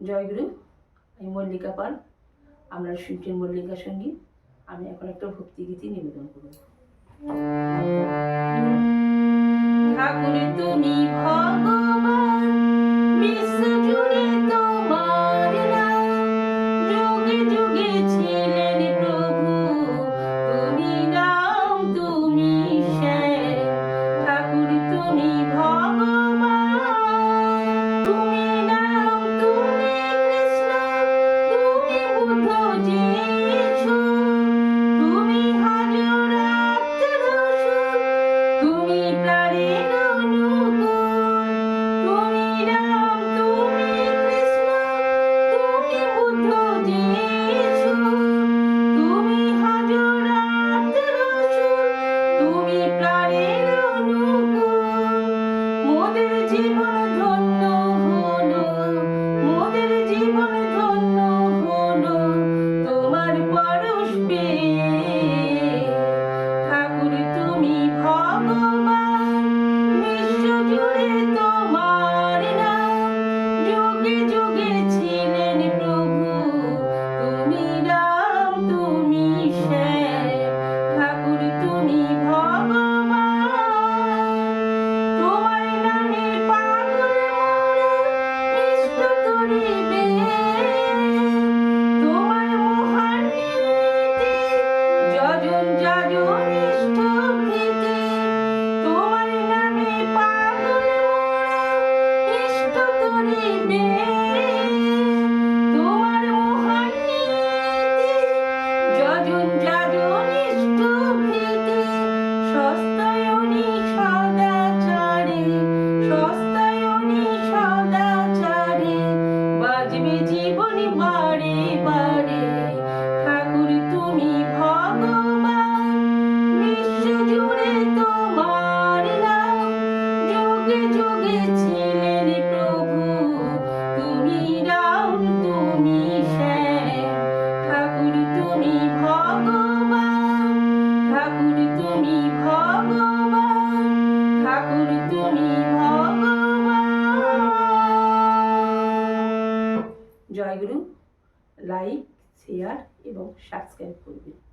জয়গুরু, আমি মল্লিকা পাল, আমরা শুনছেন মল্লিকা সংগীত আমি এখন একটা ভক্তিগীতি নিবেদন করব। ঠাকুর, তুমি বারে বারে ঠাকুর তুমি ভগবান। বিশ্ব জুড়ে তোমার নাম। যুগে যুগে ছিলেন জয়গুরু লাইক শেয়ার এবং সাবস্ক্রাইব করবেন।